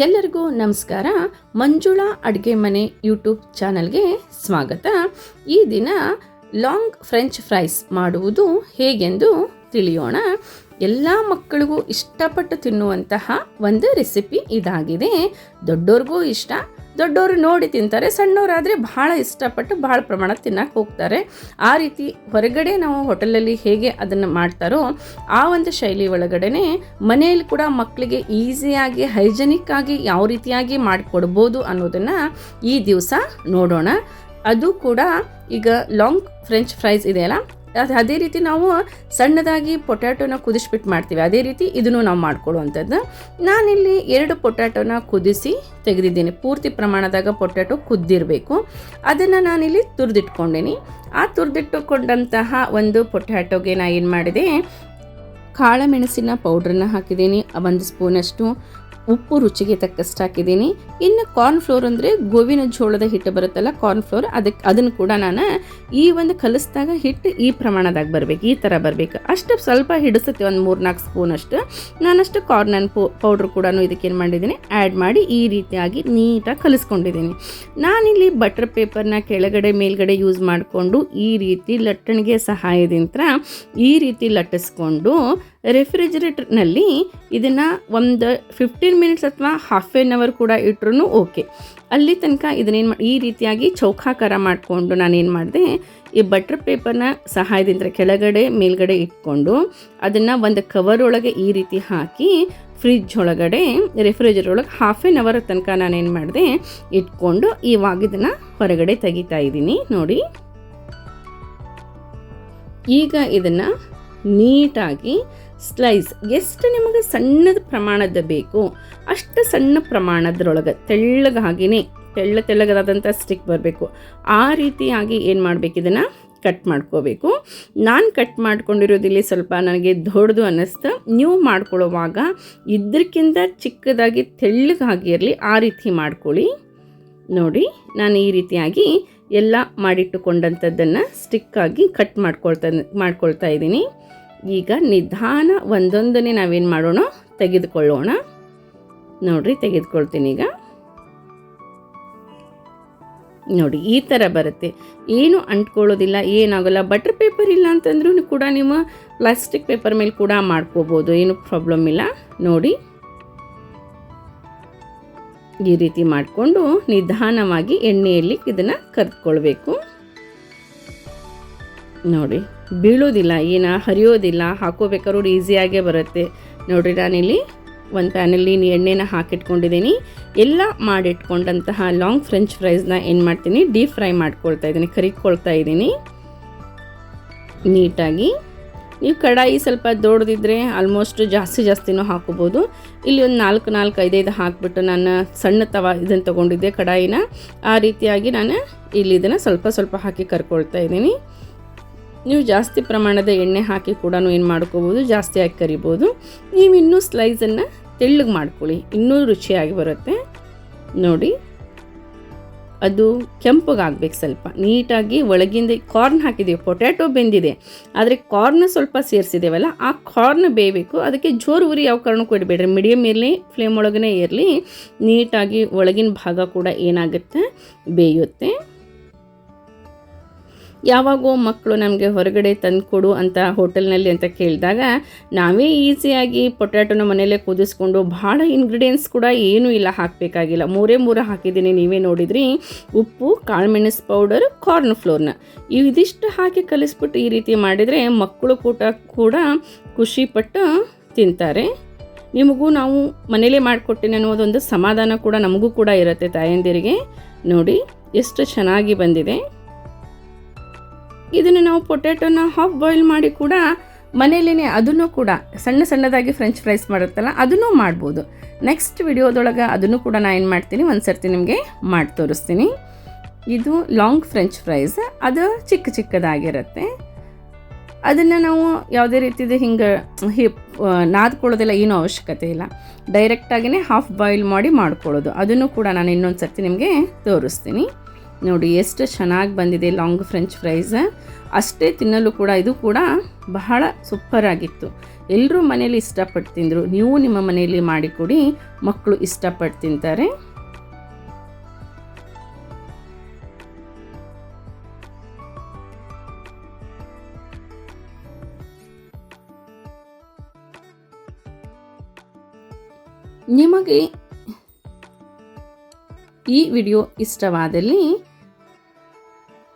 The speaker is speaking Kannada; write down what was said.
ಎಲ್ಲರಿಗೂ ನಮಸ್ಕಾರ. ಮಂಜುಳಾ ಅಡುಗೆ ಮನೆ ಯೂಟ್ಯೂಬ್ ಚಾನಲ್ಗೆ ಸ್ವಾಗತ. ಈ ದಿನ ಲಾಂಗ್ ಫ್ರೆಂಚ್ ಫ್ರೈಸ್ ಮಾಡುವುದು ಹೇಗೆಂದು ತಿಳಿಯೋಣ. ಎಲ್ಲ ಮಕ್ಕಳಿಗೂ ಇಷ್ಟಪಟ್ಟು ತಿನ್ನುವಂತಹ ಒಂದು ರೆಸಿಪಿ ಇದಾಗಿದೆ. ದೊಡ್ಡೋರಿಗೂ ಇಷ್ಟ ದೊಡ್ಡವರು ನೋಡಿ ತಿಂತಾರೆ, ಸಣ್ಣವರಾದರೆ ಭಾಳ ಇಷ್ಟಪಟ್ಟು ಭಾಳ ಪ್ರಮಾಣ ತಿನ್ನಕ್ಕೆ ಹೋಗ್ತಾರೆ. ಆ ರೀತಿ ಹೊರಗಡೆ ನಾವು ಹೋಟೆಲಲ್ಲಿ ಹೇಗೆ ಅದನ್ನು ಮಾಡ್ತಾರೋ ಆ ಒಂದು ಶೈಲಿ ಒಳಗಡೆ ಮನೆಯಲ್ಲಿ ಕೂಡ ಮಕ್ಕಳಿಗೆ ಈಸಿಯಾಗಿ, ಹೈಜೆನಿಕ್ ಆಗಿ ಯಾವ ರೀತಿಯಾಗಿ ಮಾಡಿಕೊಡ್ಬೋದು ಅನ್ನೋದನ್ನು ಈ ದಿವಸ ನೋಡೋಣ. ಅದು ಕೂಡ ಈಗ ಲಾಂಗ್ ಫ್ರೆಂಚ್ ಫ್ರೈಸ್ ಇದೆಯಲ್ಲ ಅದು ಅದೇ ರೀತಿ ನಾವು ಸಣ್ಣದಾಗಿ ಪೊಟ್ಯಾಟೋನ ಕುದಿಸ್ಬಿಟ್ಟು ಮಾಡ್ತೀವಿ. ಅದೇ ರೀತಿ ಇದನ್ನು ನಾವು ಮಾಡ್ಕೊಳ್ಳುವಂಥದ್ದು. ನಾನಿಲ್ಲಿ ಎರಡು ಪೊಟ್ಯಾಟೋನ ಕುದಿಸಿ ತೆಗೆದಿದ್ದೀನಿ. ಪೂರ್ತಿ ಪ್ರಮಾಣದಾಗ ಪೊಟ್ಯಾಟೊ ಕುದ್ದಿರಬೇಕು. ಅದನ್ನು ನಾನಿಲ್ಲಿ ತುರಿದಿಟ್ಕೊಂಡೀನಿ. ಆ ತುರಿದಿಟ್ಟುಕೊಂಡಂತಹ ಒಂದು ಪೊಟ್ಯಾಟೋಗೆ ನಾನು ಏನು ಮಾಡಿದೆ ಕಾಳುಮೆಣಸಿನ ಪೌಡ್ರನ್ನ ಹಾಕಿದ್ದೀನಿ. ಒಂದು ಸ್ಪೂನಷ್ಟು ಉಪ್ಪು ರುಚಿಗೆ ತಕ್ಕಷ್ಟು ಹಾಕಿದ್ದೀನಿ. ಇನ್ನು ಕಾರ್ನ್ಫ್ಲೋರ್ ಅಂದರೆ ಗೋವಿನ ಜೋಳದ ಹಿಟ್ಟು ಬರುತ್ತಲ್ಲ ಕಾರ್ನ್ಫ್ಲೋರ್ ಅದಕ್ಕೆ ಅದನ್ನು ಕೂಡ ನಾನು ಈ ಒಂದು ಕಲಿಸಿದಾಗ ಹಿಟ್ಟು ಈ ಪ್ರಮಾಣದಾಗ ಬರಬೇಕು, ಈ ಥರ ಬರಬೇಕು. ಅಷ್ಟು ಸ್ವಲ್ಪ ಹಿಡಿಸುತ್ತೆ, ಒಂದು ಮೂರು ನಾಲ್ಕು ಸ್ಪೂನ್ ಅಷ್ಟು. ನಾನಷ್ಟು ಕಾರ್ನ್ ಆ್ಯಂಡ್ ಪೌಡ್ರ್ ಕೂಡ ಇದಕ್ಕೇನು ಮಾಡಿದ್ದೀನಿ ಆ್ಯಡ್ ಮಾಡಿ ಈ ರೀತಿಯಾಗಿ ನೀಟಾಗಿ ಕಲಿಸ್ಕೊಂಡಿದ್ದೀನಿ. ನಾನಿಲ್ಲಿ ಬಟರ್ ಪೇಪರ್ನ ಕೆಳಗಡೆ ಮೇಲ್ಗಡೆ ಯೂಸ್ ಮಾಡಿಕೊಂಡು ಈ ರೀತಿ ಲಟ್ಟಣಿಗೆ ಸಹಾಯದಿಂದ ಈ ರೀತಿ ಲಟ್ಟಿಸ್ಕೊಂಡು ರೆಫ್ರಿಜರೇಟರ್ನಲ್ಲಿ ಇದನ್ನು ಒಂದು ಫಿಫ್ಟೀನ್ ಮಿನಿಟ್ಸ್ ಅಥವಾ ಹಾಫ್ ಎನ್ ಅವರ್ ಕೂಡ ಇಟ್ರೂ ಓಕೆ. ಅಲ್ಲಿ ತನಕ ಇದನ್ನೇನು ಮಾಡಿ ಈ ರೀತಿಯಾಗಿ ಚೌಕಾಕಾರ ಮಾಡಿಕೊಂಡು ನಾನೇನು ಮಾಡಿದೆ, ಈ ಬಟರ್ ಪೇಪರ್ನ ಸಹಾಯದಿಂದ ಕೆಳಗಡೆ, ಮೇಲ್ಗಡೆ ಇಟ್ಕೊಂಡು ಅದನ್ನು ಒಂದು ಕವರ್ ಒಳಗೆ ಈ ರೀತಿ ಹಾಕಿ ಫ್ರಿಜ್ ಒಳಗಡೆ ರೆಫ್ರಿಜರೇಟರ್ ಒಳಗೆ ಹಾಫ್ ಎನ್ ಅವರ್ ತನಕ ನಾನೇನು ಮಾಡಿದೆ, ಇಟ್ಕೊಂಡು ಇವಾಗ ಇದನ್ನು ಹೊರಗಡೆ ತೆಗಿತಾ ಇದ್ದೀನಿ, ನೋಡಿ. ಈಗ ಇದನ್ನು ನೀಟಾಗಿ ಸ್ಲೈಸ್ ಎಷ್ಟು ನಿಮಗೆ ಸಣ್ಣದ ಪ್ರಮಾಣದ ಬೇಕು, ಅಷ್ಟು ಸಣ್ಣ ಪ್ರಮಾಣದ್ರೊಳಗೆ ತೆಳ್ಳಗಾಗಿನೇ ತೆಳ್ಳ ತೆಳ್ಳಗದಾದಂಥ ಸ್ಟಿಕ್ ಬರಬೇಕು. ಆ ರೀತಿಯಾಗಿ ಏನು ಮಾಡಬೇಕು, ಇದನ್ನು ಕಟ್ ಮಾಡ್ಕೋಬೇಕು. ನಾನು ಕಟ್ ಮಾಡ್ಕೊಂಡಿರೋದಿಲ್ಲಿ ಸ್ವಲ್ಪ ನನಗೆ ದೊಡ್ಡದು ಅನ್ನಿಸ್ತು. ನೀವು ಮಾಡ್ಕೊಳ್ಳುವಾಗ ಇದ್ರಕ್ಕಿಂತ ಚಿಕ್ಕದಾಗಿ ತೆಳ್ಳಗಾಗಿ ಇರಲಿ, ಆ ರೀತಿ ಮಾಡ್ಕೊಳ್ಳಿ. ನೋಡಿ, ನಾನು ಈ ರೀತಿಯಾಗಿ ಎಲ್ಲ ಮಾಡಿಟ್ಟುಕೊಂಡಂಥದ್ದನ್ನು ಸ್ಟಿಕ್ಕಾಗಿ ಕಟ್ ಮಾಡ್ಕೊಳ್ತಾ ಮಾಡ್ಕೊಳ್ತಾ ಇದ್ದೀನಿ. ಈಗ ನಿಧಾನ ಒಂದೊಂದನ್ನೇ ನಾವೇನು ಮಾಡೋಣ ತೆಗೆದುಕೊಳ್ಳೋಣ. ನೋಡ್ರಿ ತೆಗೆದುಕೊಳ್ತೀನಿ ಈಗ. ನೋಡಿ, ಈ ಥರ ಬರುತ್ತೆ. ಏನು ಅಂಟ್ಕೊಳ್ಳೋದಿಲ್ಲ, ಏನಾಗೋಲ್ಲ. ಬಟರ್ ಪೇಪರ್ ಇಲ್ಲ ಅಂತಂದ್ರೂ ಕೂಡ ನೀವು ಪ್ಲಾಸ್ಟಿಕ್ ಪೇಪರ್ ಮೇಲೆ ಕೂಡ ಮಾಡ್ಕೋಬೋದು, ಏನು ಪ್ರಾಬ್ಲಮ್ ಇಲ್ಲ. ನೋಡಿ. ಈ ರೀತಿ ಮಾಡಿಕೊಂಡು ನಿಧಾನವಾಗಿ ಎಣ್ಣೆಯಲ್ಲಿ ಇದನ್ನು ಕರ್ದ್ಕೊಳ್ಬೇಕು. ನೋಡಿ, ಬೀಳೋದಿಲ್ಲ, ಏನ ಹರಿಯೋದಿಲ್ಲ ಹಾಕೋಬೇಕಾದ್ರೂ ಈಸಿಯಾಗೇ ಬರುತ್ತೆ. ನೋಡಿರಿ, ನಾನಿಲ್ಲಿ ಒಂದು ಪ್ಯಾನಲ್ಲಿ ಎಣ್ಣೆನ ಹಾಕಿಟ್ಕೊಂಡಿದ್ದೀನಿ. ಎಲ್ಲ ಮಾಡಿಟ್ಕೊಂಡಂತಹ ಲಾಂಗ್ ಫ್ರೆಂಚ್ ಫ್ರೈಸ್ನ ಏನು ಮಾಡ್ತೀನಿ ಡೀಪ್ ಫ್ರೈ ಮಾಡ್ಕೊಳ್ತಾ ಇದ್ದೀನಿ, ಕರಿಕೊಳ್ತಾ ಇದ್ದೀನಿ. ನೀಟಾಗಿ. ನೀವು ಕಡಾಯಿ ಸ್ವಲ್ಪ ದೊಡ್ಡದಿದ್ದರೆ ಆಲ್ಮೋಸ್ಟ್ ಜಾಸ್ತಿ ಜಾಸ್ತಿನೂ ಹಾಕೋಬೋದು. ಇಲ್ಲಿ ಒಂದು ನಾಲ್ಕು ನಾಲ್ಕು, ಐದೈದು ಹಾಕಿಬಿಟ್ಟು ನಾನು ಸಣ್ಣ ತವ ಇದನ್ನು ತೊಗೊಂಡಿದ್ದೆ ಕಡಾಯಿನ. ಆ ರೀತಿಯಾಗಿ ನಾನು ಇಲ್ಲಿ ಇದನ್ನು ಸ್ವಲ್ಪ ಸ್ವಲ್ಪ ಹಾಕಿ ಕರ್ಕೊಳ್ತಾ ಇದ್ದೀನಿ. ನೀವು ಜಾಸ್ತಿ ಪ್ರಮಾಣದ ಎಣ್ಣೆ ಹಾಕಿ ಕೂಡ ಏನು ಮಾಡ್ಕೋಬೋದು, ಜಾಸ್ತಿ ಹಾಕಿ ಕರಿಬೋದು. ನೀವು ಇನ್ನೂ ಸ್ಲೈಸನ್ನು ತೆಳ್ಳಗೆ ಮಾಡ್ಕೊಳ್ಳಿ. ಇನ್ನೂ ರುಚಿಯಾಗಿ ಬರುತ್ತೆ. ನೋಡಿ. ಅದು ಕೆಂಪಗಾಗಬೇಕು ಸ್ವಲ್ಪ. ನೀಟಾಗಿ ಒಳಗಿಂದ ಕಾರ್ನ್ ಹಾಕಿದ್ದೀವಿ ಪೊಟ್ಯಾಟೊ ಬೆಂದಿದೆ. ಆದರೆ ಕಾರ್ನ್ ಸ್ವಲ್ಪ ಸೇರಿಸಿದ್ದೇವಲ್ಲ ಆ ಕಾರ್ನ್ ಬೇಯಬೇಕು. ಅದಕ್ಕೆ ಜೋರು ಉರಿ ಯಾವ ಕಾರಣಕ್ಕೂ ಇಡಬೇಡ್ರಿ. ಮೀಡಿಯಮ್ ಇರಲಿ ಫ್ಲೇಮ್ ಒಳಗೇ ಇರಲಿ. ನೀಟಾಗಿ ಒಳಗಿನ ಭಾಗ ಕೂಡ ಏನಾಗುತ್ತೆ? ಬೇಯುತ್ತೆ. ಯಾವಾಗೋ ಮಕ್ಕಳು ನಮಗೆ ಹೊರಗಡೆ ತಂದುಕೊಡು ಅಂತ ಹೋಟೆಲ್ನಲ್ಲಿ ಅಂತ ಕೇಳಿದಾಗ ನಾವೇ ಈಸಿಯಾಗಿ ಪೊಟ್ಯಾಟೊನ ಮನೆಯಲ್ಲೇ ಕುದಿಸ್ಕೊಂಡು ಭಾಳ ಇಂಗ್ರೀಡಿಯೆಂಟ್ಸ್ ಕೂಡ ಏನೂ ಇಲ್ಲ, ಹಾಕಬೇಕಾಗಿಲ್ಲ. ಮೂರೇ ಮೂರು ಹಾಕಿದ್ದೀನಿ, ನೀವೇ ನೋಡಿದ್ರಿ. ಉಪ್ಪು, ಕಾಳುಮೆಣಸು ಪೌಡರ್ ಕಾರ್ನ್ ಫ್ಲೋರ್ನ ಇದಿಷ್ಟು ಹಾಕಿ ಕಲಿಸ್ಬಿಟ್ಟು ಈ ರೀತಿ ಮಾಡಿದರೆ ಮಕ್ಕಳು ಕೂಟ ಕೂಡ ಖುಷಿಪಟ್ಟು ತಿಂತಾರೆ. ನಿಮಗೂ ನಾವು ಮನೇಲೇ ಮಾಡಿಕೊಟ್ಟಿನಿ ಅನ್ನೋದೊಂದು ಸಮಾಧಾನ ಕೂಡ ನಮಗೂ ಕೂಡ ಇರುತ್ತೆ ತಾಯಂದಿರಿಗೆ. ನೋಡಿ, ಎಷ್ಟು ಚೆನ್ನಾಗಿ ಬಂದಿದೆ. ಇದನ್ನು ನಾವು ಪೊಟ್ಯಾಟೋನ ಹಾಫ್ ಬಾಯ್ಲ್ ಮಾಡಿ ಕೂಡ ಮನೆಯಲ್ಲೇ ಅದನ್ನು ಕೂಡ ಸಣ್ಣ ಸಣ್ಣದಾಗಿ ಫ್ರೆಂಚ್ ಫ್ರೈಸ್ ಮಾಡುತ್ತಲ್ಲ, ಅದನ್ನು ಮಾಡ್ಬೋದು. ನೆಕ್ಸ್ಟ್ ವಿಡಿಯೋದೊಳಗೆ ಅದನ್ನು ಕೂಡ ನಾನು ಏನು ಮಾಡ್ತೀನಿ, ಒಂದು ಸರ್ತಿ ನಿಮಗೆ ಮಾಡಿ ತೋರಿಸ್ತೀನಿ. ಇದು ಲಾಂಗ್ ಫ್ರೆಂಚ್ ಫ್ರೈಸ್ ಅದು ಚಿಕ್ಕ ಚಿಕ್ಕದಾಗಿರುತ್ತೆ. ಅದನ್ನು ನಾವು ಯಾವುದೇ ರೀತಿಯದು ಹಿಂಗೆ ಹಿಪ್ ನಾದ್ಕೊಳ್ಳೋದಿಲ್ಲ ಏನೂ ಅವಶ್ಯಕತೆ ಇಲ್ಲ. ಡೈರೆಕ್ಟಾಗಿಯೇ ಹಾಫ್ ಬಾಯ್ಲ್ ಮಾಡಿ ಮಾಡ್ಕೊಳ್ಳೋದು. ಅದನ್ನು ಕೂಡ ನಾನು ಇನ್ನೊಂದು ಸರ್ತಿ ನಿಮಗೆ ತೋರಿಸ್ತೀನಿ. ನೋಡಿ, ಎಷ್ಟು ಚೆನ್ನಾಗಿ ಬಂದಿದೆ ಲಾಂಗ್ ಫ್ರೆಂಚ್ ಫ್ರೈಸ್ ಅಷ್ಟೇ ತಿನ್ನಲು ಕೂಡ ಇದು ಕೂಡ ಬಹಳ ಸೂಪರ್ ಆಗಿತ್ತು. ಎಲ್ಲರೂ ಮನೇಲಿ ಇಷ್ಟಪಟ್ಟು ತಿಂದರು. ನೀವು ನಿಮ್ಮ ಮನೆಯಲ್ಲಿ ಮಾಡಿಕೊಡಿ ಮಕ್ಕಳು ಇಷ್ಟಪಟ್ಟು ತಿಂತಾರೆ. ನಿಮಗೆ ಈ ವಿಡಿಯೋ ಇಷ್ಟವಾದಲ್ಲಿ